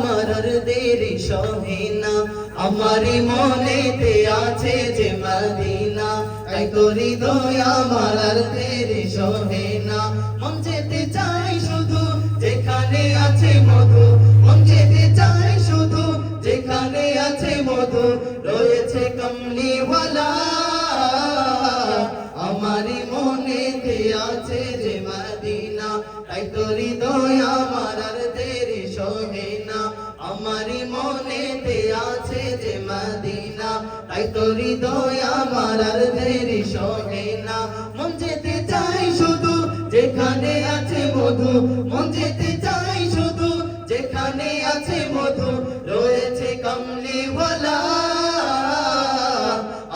আমার আর দেরি সহে না আমার মনেতে আছে যে মদিনা। তাই তোরি দয়া আমার আর দেরি সহে মন যেতে চাই শুধু যেখানে আছে মধু। মন যেতে চাই শুধু যেখানে আছে মধু। রয়েছে কমলিওয়ালা। আমারি মনেতে আছে যে মদিনা। তাই তোরি দয়া আমার আর দেরি সহে আমারি মনেতে আছে যে মদিনা। তাই তোরি দয়া আমার আর দেরি সহে না। মন যেতে চাই শুধু যেখানে আছে মধু। মন যেতে চাই শুধু যেখানে আছে মধু। রয়েছে কমলিওয়ালা।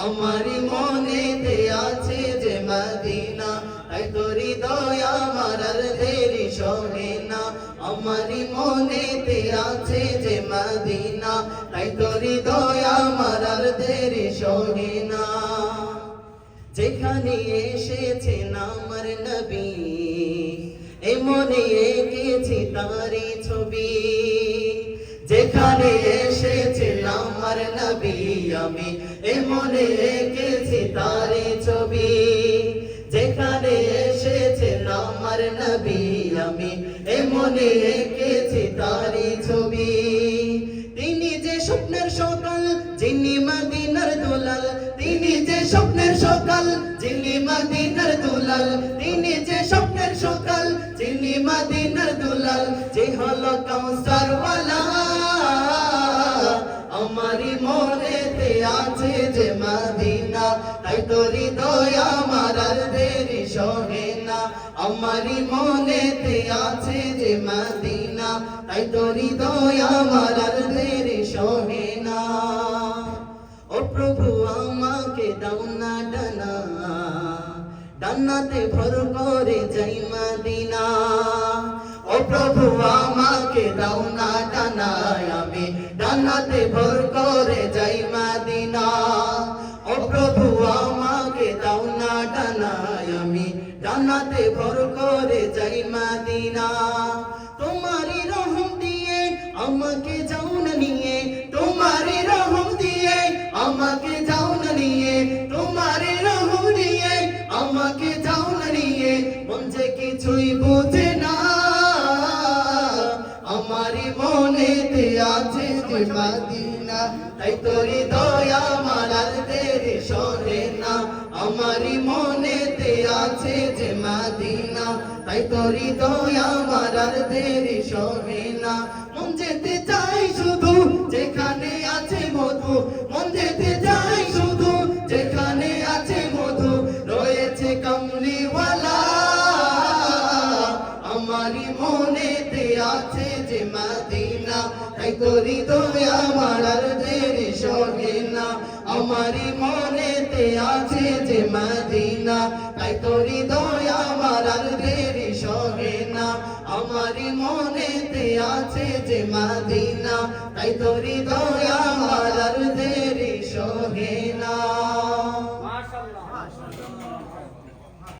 আমারি মনেতে আছে যে মদিনা। তাই তোরি দয়া আমার আর দেরি সহে না। আমারি মনেতে আছে যে মদিনা, তাই তোরি দয়া আমার আর দেরি সহে না। যেখানে এসেছে আমার নবী এ মনে এঁকেছি তারি ছবি। যেখানে এসেছে আমার নবী, আমি এ মনে এঁকেছি তারি ছবি। মনে এঁকেছি তারি ছবি। তিনি যে স্বপ্নের সকাল, যিনি মদিনার দুলাল। তিনি যে স্বপ্নের সকাল, যিনি মদিনার দুলাল। তিনি যে স্বপ্নের সকাল, যিনি মদিনার দুলাল। যে হলো কাউসার ওয়ালা আমারি মনেতে আছে যে মদিনা। তাই তোরি দয়া আমার দেরি সহে না। আমারি মদিনা তাই তোরি দয়া আমার আর দেরি সহে না। ও প্রভু, আমাকে দাও না ডানা। ডানাতে ভর করে যাই মদিনা। ও প্রভু, আমাকে দাও না ডানায় আমি ডানাতে ভর করে যাই মদিনা। ও প্রভু, আমাকে দাও না ডানায় আমি ডানাতে ভর করে যাই মদিনা। তোমারই আমাকে যাও না নিয়ে তোমারই রহম দিয়ে, আমাকে যাও না নিয়ে তোমারই রহম দিয়ে, আমাকে যাও না নিয়ে, মন যে কিছুই বোঝে না। আমারই মনেতে আছে যে মাদিনা, তাই তোরি দয়া মারার দেরি সরে না। আমারই মনেতে আছে যে মাদিনা তাই তোরি মারার দেরি সরে না। মন যেতে চাই শুধু যেখানে আছে মধু। মন যেতে চাই শুধু যেখানে আছে মধু। রয়েছে কমলিওয়ালা। আমারি মনেতে আছে যে মদিনা। তাই তোরি দয়া আমার আর দেরি সহে না। আমারি মনেতে আছে যে মদিনা। তাই তোরি দয়া আমার আর দেরি সহে আমারি মনেতে আছে যে মাদিনা তাই তোরি দয়া